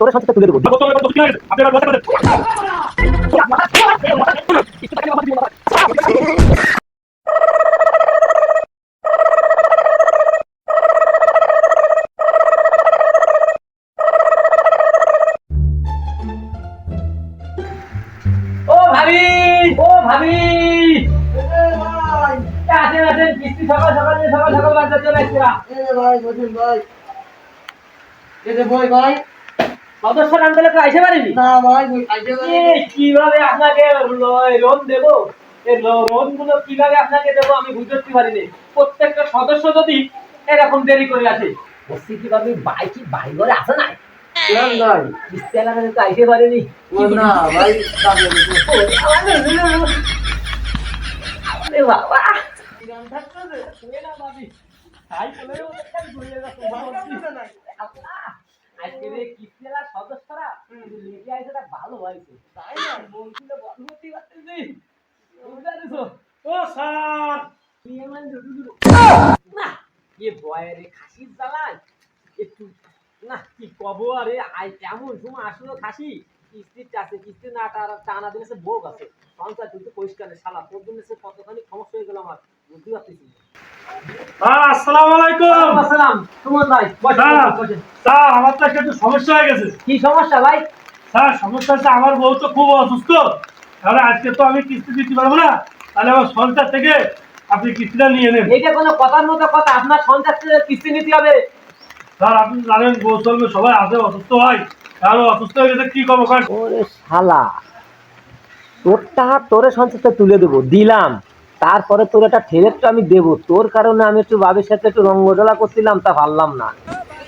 তোর সাথে তুলে দেবো। ও ভাবি ও ভাবি। আসেন আসেন কিস্তি সকাল সকাল সকাল সকাল বাজার চলে আসছিলা ভাই বসুন ভাই। এতে বই ভাই। সদস্য তো আইসে পারিনি? না ভাই বই খাইতে পারি এ, কীভাবে আপনাকে লোন দেব? এই লোনগুলো কীভাবে আপনাকে দেবো আমি বুঝতে পারিনি। প্রত্যেকটা সদস্য যদি এরকম দেরি করে আসে বলছি কীভাবে ঘরে আসে ভাই। কিস্তি এলাকাতে তো আইসে পারিনি। না ভাই বাবা। কিস্তিওয়ালা সদস্যরা লেগে ভালো হয়েছে। তাই না? বলছিল গর্ভবতী বাচ্চাছি বুঝতে ও স্যার! না এ বয়েরে খাসির জ্বালায়। একটু না কি কব আরে আই সময় আসলো খাসি? কিস্তির চাষে কিস্তি না টানা দিলে সে ভোগ আছে। সংসার কিন্তু পরিষ্কার শালা। তোর জন্য সে কতখানি সমস্যা হয়ে গেল আমার। আসসালামু আলাইকুম। আসসালাম। সুমন ভাই বসেন, হ্যাঁ। স্যার আমার তো একটু সমস্যা হয়ে গেছে। কি সমস্যা ভাই? স্যার সমস্যা হচ্ছে আমার বউ তো খুব অসুস্থ। তাহলে আজকে তো আমি কিস্তি দিতে পারব না। তাহলে আমার সঞ্চার থেকে আপনি কিস্তিটা নিয়ে নেন। এইটা কোনো কথার মতো কথা আপনার সঞ্চার থেকে কিস্তি নিতে হবে। স্যার আপনি জানেন বউ চলবে সবাই আসে অসুস্থ হয়। তাহলে অসুস্থ হয়ে গেছে কি করব? কারণ ওরে শালা। তোর টাকা তোরে সঞ্চিত তুলে দেবো দিলাম। তারপরে তোর একটা ঠেলের তো আমি দেবো। তোর কারণে আমি একটু বাবির সাথে একটু রঙ্গজলা করছিলাম তা পারলাম না।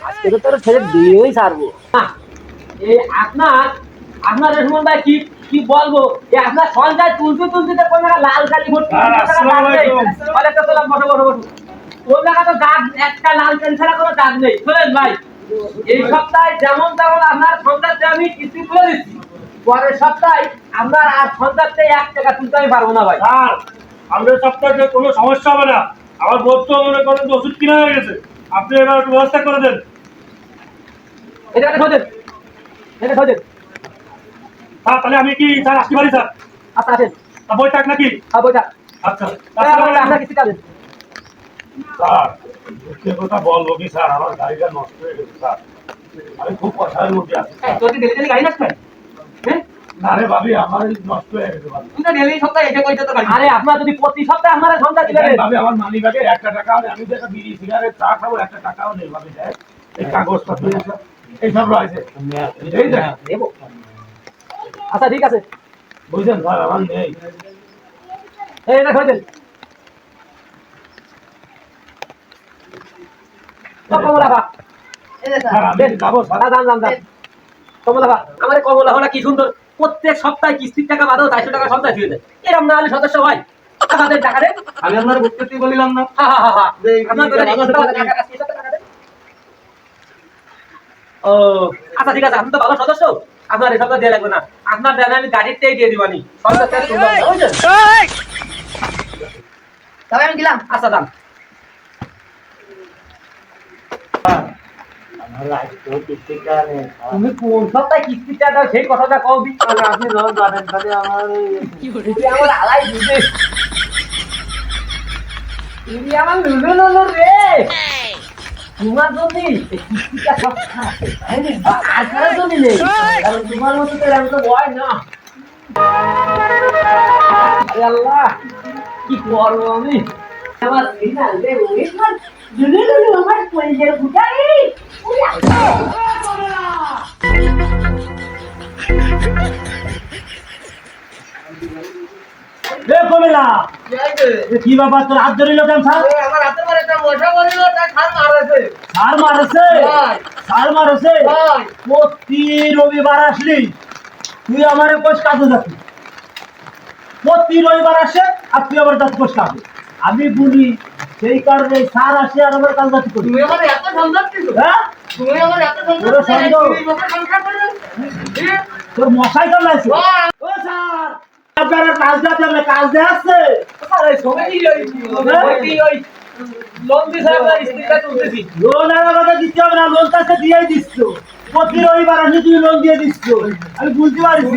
আজকে তো তোর ঠেলে দিয়েই ছাড়বো। এই আপনার আপনার রেশমন ভাই কি কি বলব? এই আপনার তুলতে তুলতে তো কোনো লাল কালি ভর্তি। অনেকটা তোলাম, জায়গায় তো দাগ একটা লাল ছাড়া কোনো দাগ নেই। শোনেন ভাই এই সপ্তাহে যেমন তেমন আপনার সঞ্চয়তে আমি কিস্তি তুলে দিচ্ছি। পরের সপ্তাহে আপনার আর সঞ্চয়তে এক টাকা তুলতে আমি পারব না ভাই। আমাদের সপ্তাহে কোনো সমস্যা হবে না। আমার বউ তো মনে করেন যে ওষুধ কিনা হয়ে গেছে। আপনি এবার একটু ব্যবস্থা করে দেন। এটা খোঁজেন। এটা খোঁজেন। স্যার তাহলে আমি কি স্যার আসতে পারি স্যার? আচ্ছা আসেন। তা বই থাক নাকি? হ্যাঁ আচ্ছা। আপনার আপনার স্যার কথা বলব কি স্যার? আমার গাড়িটা নষ্ট হয়ে গেছে স্যার। আমি খুব কথার মধ্যে আছি এই, তোর কি ডেলি ডেলি গাড়ি নষ্ট হয়? হ্যাঁ? ভাবি আমার নষ্ট হয়ে গেছে ভাবি। ডেলি সপ্তাহে এটা কইতে তো গাড়ি আরে আপনার যদি প্রতি সপ্তাহে দিবেন ভাবি আমার মানি ব্যাগে একটা টাকা নেই আমি তো বিড়ি সিগারেট চা খাব একটা টাকাও নেই ভাবি দেখ। এই কাগজপত্র এইসব এইসব রয়েছে। এই দেখ। দেব আচ্ছা ঠিক আছে। বুঝছেন স্যার আমার নেই। এই এটা কমলা বা স্যার আমি যাব স্যার। দাম দাম দাম কমলা বা আমার কমলা হলা কি সুন্দর। প্রত্যেক সপ্তাহে কিস্তির টাকা বাদেও চারশো টাকা সপ্তাহে দিয়ে দেয়। এরকম না হলে সদস্য হয় আমাদের টাকা দেন। আমি আপনার বুঝতে বলিলাম না। হা হা হা। ও আচ্ছা ঠিক আছে আপনি তো ভালো সদস্য। আপনার এই সপ্তাহ দিয়ে লাগবে না। আপনার দেন আমি গাড়ির থেকে দিয়ে দিবানি? তবে আমি দিলাম। আচ্ছা দাম আমার রাইট কিস্তিটা নেই তুমি কোন সপ্তাহে কিস্তিটা দাও সেই কথাটা দি। আপনি ধরুন জানেন তাহলে আমার আমার আলাই বুঝে তুমি আমার লুলু লুলু রে। তোমার জন্য কিস্তিটা সব কারোর জন্য নেই। কারণ তোমার মতো তো এরকম তো না। আল্লাহ কি করব আমি? কি ব্যাপার তোর হাত ধরিল কেন স্যার? সার মারছে। সার মারছে? প্রতি রবিবার আসলি তুই আমার কোষ কাজে যাবি। প্রতি রবিবার আসে আর তুই আমার কাছে কোষ কাজে আমি বলি সেই কারণে সার আসে আর আমার কাজ যাচ্ছি করি। তুমি আমার এত সন্দেহ কিছু হ্যাঁ? তুমি আমার এত সন্দেহ ওরে সন্দেহ। তুমি আমার সংসার করলে তোর মশাই। ও স্যার আপনারা কাজ ওই ওই লোন দিছে আপনার স্ত্রীটা তুলতেছি। লোন আর আমাকে দিতে হবে না লোন দিয়ে দিচ্ছ। প্রতি রবিবার আসে তুমি লোন দিয়ে দিচ্ছ। আমি বুঝতে পারছি।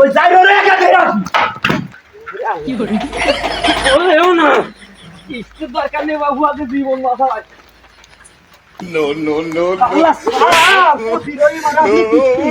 ওই যাই ওরে একা ধরে আসি বললেও না কিস্তির দরকার নেই বাবু আগে জীবন মাথা লাগে আল্লাহ স্যার প্রতি রবিবার আসে কিস্তি।